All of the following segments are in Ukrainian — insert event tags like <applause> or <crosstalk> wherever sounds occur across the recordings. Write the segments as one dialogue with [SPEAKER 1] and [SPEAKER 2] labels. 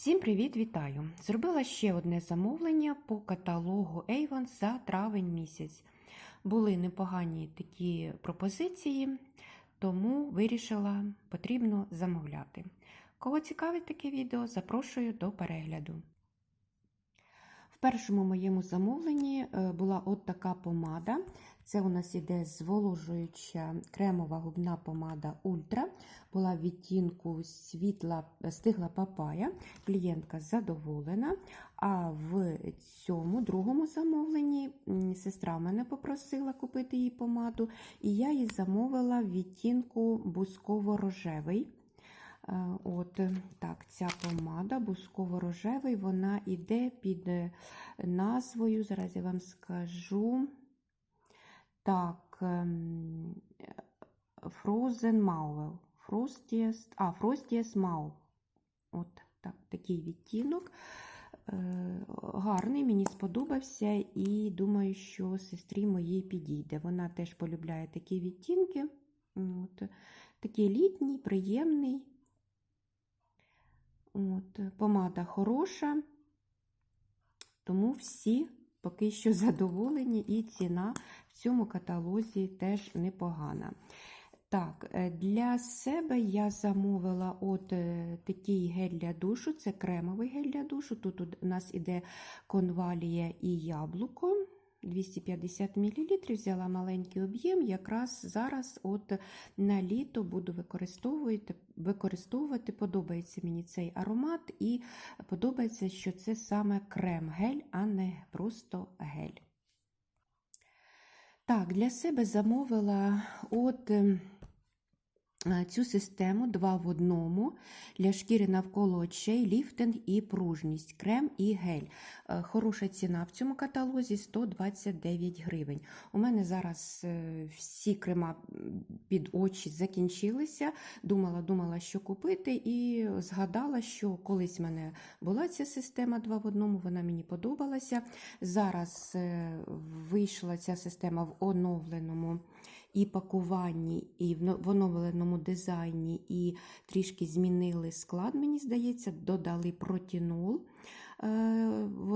[SPEAKER 1] Всім привіт, вітаю! Зробила ще одне замовлення по каталогу Avon за травень місяць. Були непогані такі пропозиції, тому вирішила потрібно замовляти. Кого цікавить таке відео, запрошую до перегляду. Першому моєму замовленні е, була от така помада. Це у нас іде зволожуюча кремова губна помада Ультра. Була в відтінку світла стигла папая. Клієнтка задоволена. А в цьому другому замовленні сестра мене попросила купити їй помаду, і я їй замовила в відтінку бусково-рожевий. От так, ця помада бусково-рожевий, вона йде під назвою, зараз я вам скажу. Так, ем, Frozen Mauve. Frostiest, а, Frostiest Mauve. От так, такий відтінок. Е, гарний, мені сподобався, і думаю, що сестрі моїй підійде. Вона теж полюбляє такі відтінки. От, Такий літній, приємний. От, Помада хороша, тому всі поки що <laughs> задоволені, і ціна в цьому каталозі теж непогана. Так, е, для себе я замовила от е, такий гель для душу, це кремовий гель для душу. Тут у нас іде конвалія і яблуко. 250 мл, взяла маленький об'єм, якраз зараз от на літо буду використовувати, використовувати. Подобається мені цей аромат, і подобається, що це саме крем-гель, а не просто гель. Так, для себе замовила от цю систему два в одному для шкіри навколо очей, ліфтинг і пружність, крем і гель. Е, хороша ціна в цьому каталозі 129 гривень. У мене зараз е, всі крема під очі закінчилися. Думала, думала, що купити, і згадала, що колись в мене була ця система два в одному, вона мені подобалася. Зараз е, вийшла ця система в оновленому і пакуванні, і в оновленому дизайні, і трішки змінили склад, мені здається, додали протінол е,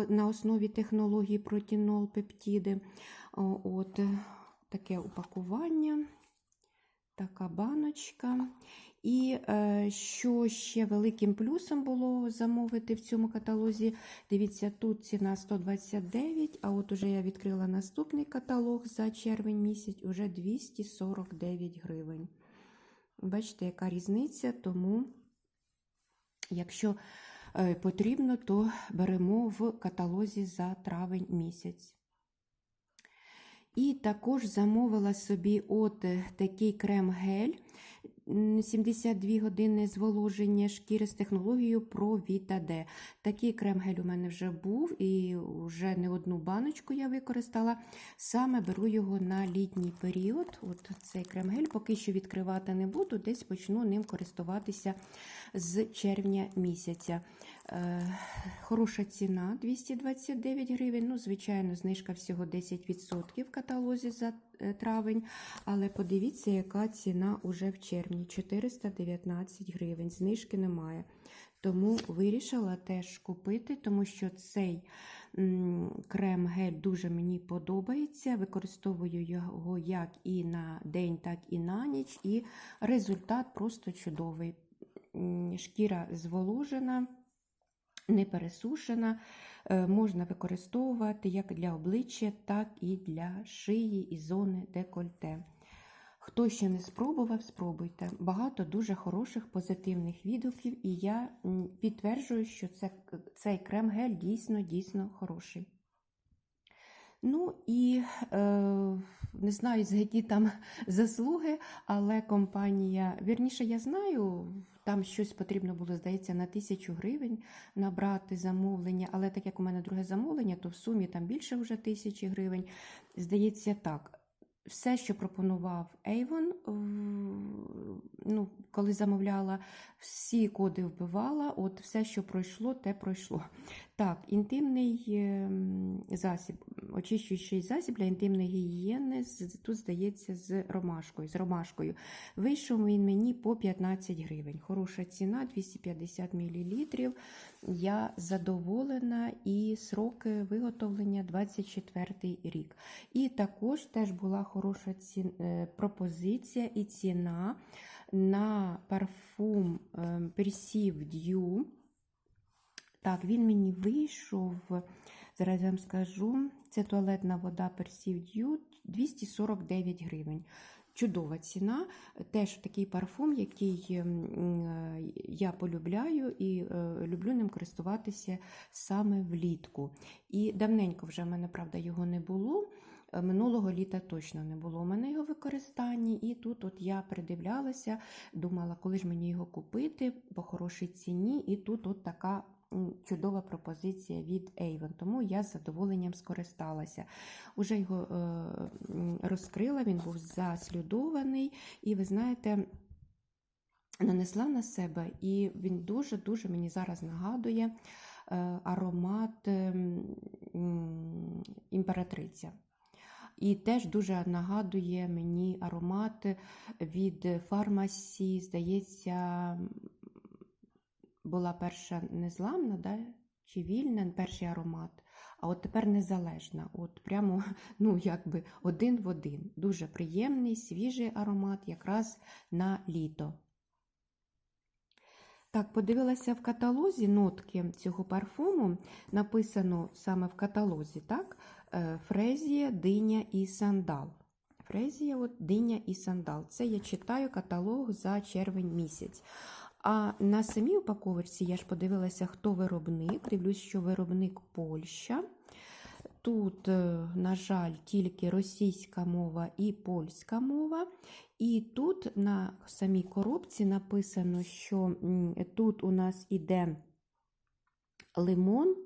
[SPEAKER 1] на основі технології протінол пептіди. От Таке упакування, така баночка. І е, що ще великим плюсом було замовити в цьому каталозі, дивіться, тут ціна 129, а от уже я відкрила наступний каталог за червень місяць, уже 249 гривень. Бачите, яка різниця, тому, якщо е, потрібно, то беремо в каталозі за травень місяць. І також замовила собі от такий крем-гель. 72 години зволоження шкіри з технологією Pro Vita D. Такий крем-гель у мене вже був, і вже не одну баночку я використала. Саме беру його на літній період. От цей крем-гель, поки що відкривати не буду, десь почну ним користуватися з червня місяця. Е, хороша ціна 229 гривень. Ну, звичайно, знижка всього 10% в каталозі за е, травень. Але подивіться, яка ціна уже в червні 419 гривень. Знижки немає. Тому вирішила теж купити, тому що цей крем-гель дуже мені подобається. Використовую його як і на день, так і на ніч. І результат просто чудовий. Шкіра зволожена не пересушена, е, можна використовувати як для обличчя, так і для шиї і зони декольте. Хто ще не спробував, спробуйте. Багато дуже хороших позитивних відгуків, і я підтверджую, що це, цей крем-гель дійсно дійсно хороший. Ну і е, не знаю, з які там заслуги, але компанія, вірніше, я знаю, там щось потрібно було, здається, на тисячу гривень набрати замовлення, але так як у мене друге замовлення, то в сумі там більше вже тисячі гривень. Здається, так. Все, що пропонував Avon, ну, коли замовляла, всі коди вбивала, от все, що пройшло, те пройшло. Так, інтимний ем, засіб, очищуючий засіб для інтимної гігієни, тут здається, з ромашкою. З ромашкою. Вийшов він мені по 15 гривень. Хороша ціна 250 мл. Я задоволена і сроки виготовлення 24 рік. І також теж була хороша ці... е, пропозиція і ціна на парфум ем, Perceive Dew. Так, він мені вийшов. Зараз я вам скажу. Це туалетна вода Perceive Dew 249 гривень. Чудова ціна. Теж такий парфум, який е, я полюбляю і е, люблю ним користуватися саме влітку. І давненько вже в мене, правда, його не було. Е, Минулого літа точно не було у мене його використанні, і тут от я придивлялася, думала, коли ж мені його купити по хорошій ціні, і тут от така чудова пропозиція від Avon, тому я з задоволенням скористалася. Уже його е, розкрила, він був заслідований, і ви знаєте, нанесла на себе, і він дуже-дуже мені зараз нагадує е, аромат ем, імператриця. І теж дуже нагадує мені аромат від фармасі, здається, була перша незламна, да? чи вільна, перший аромат. А от тепер незалежна. От прямо, <laughs> ну, якби один в один. Дуже приємний, свіжий аромат якраз на літо. Так, подивилася в каталозі нотки цього парфуму. Написано саме в каталозі, так? Е, Фрезія, диня і сандал. Фрезія, от, диня і сандал. Це я читаю каталог за червень місяць. А на самій упаковочці я ж подивилася, хто виробник. Дивлюсь, що виробник Польща. Тут, е, на жаль, тільки російська мова і польська мова. І тут на самій коробці написано, що тут у нас іде лимон,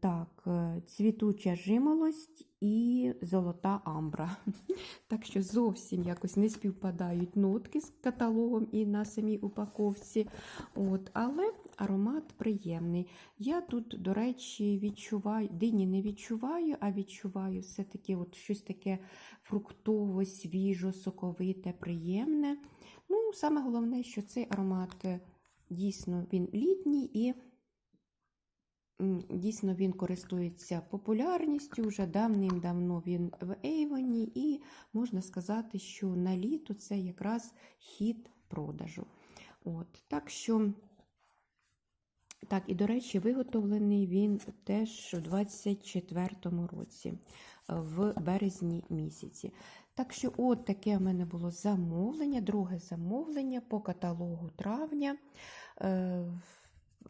[SPEAKER 1] так, е, цвітуча жимолость і золота амбра. <laughs> Так що зовсім якось не співпадають нотки з каталогом і на самій упаковці. От, але аромат приємний. Я тут, до речі, відчуваю, дині не відчуваю, а відчуваю все-таки от щось таке фруктово, свіжо, соковите, приємне. Ну, саме головне, що цей аромат е, дійсно він літній і дійсно він користується популярністю. Вже давним-давно він в Ейвоні, і можна сказати, що на літо це якраз хід продажу. От, так що. Так, і, до речі, виготовлений він теж у 24-му році, в березні місяці. Так що, от таке в мене було замовлення, друге замовлення по каталогу травня. Е,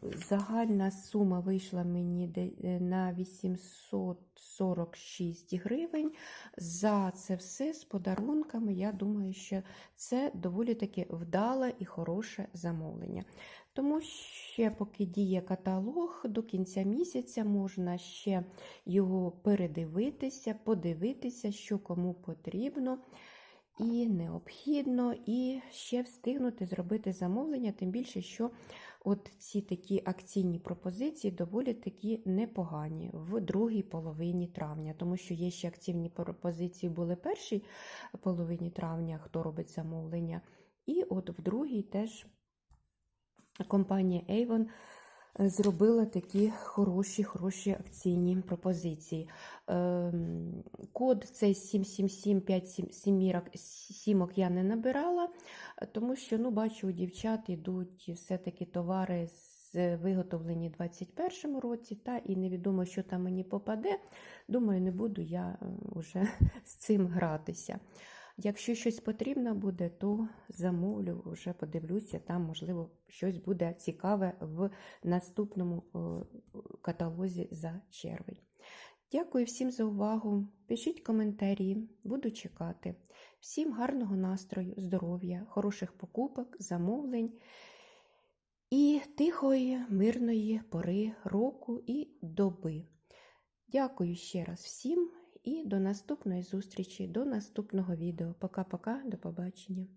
[SPEAKER 1] Загальна сума вийшла мені е, на 846 гривень. За це все з подарунками. Я думаю, що це доволі таки вдале і хороше замовлення. Тому ще, поки діє каталог, до кінця місяця можна ще його передивитися, подивитися, що кому потрібно і необхідно, і ще встигнути зробити замовлення, тим більше, що от ці такі акційні пропозиції доволі такі непогані в другій половині травня, тому що є ще акційні пропозиції були першій половині травня, хто робить замовлення, і от в другій теж компанія Avon зробила такі хороші, хороші акційні пропозиції. Ем, Код цей 777 сімірок, сімок я не набирала, тому що ну, бачу, у дівчат йдуть все-таки товари з виготовлені в 2021 році, та і невідомо, що там мені попаде. Думаю, не буду я вже <laughs> з цим гратися. Якщо щось потрібно буде, то замовлю, вже подивлюся, там, можливо, щось буде цікаве в наступному каталозі за червень. Дякую всім за увагу. Пишіть коментарі, буду чекати. Всім гарного настрою, здоров'я, хороших покупок, замовлень і тихої, мирної пори року і доби. Дякую ще раз всім і до наступної зустрічі, до наступного відео. Пока-пока, до побачення.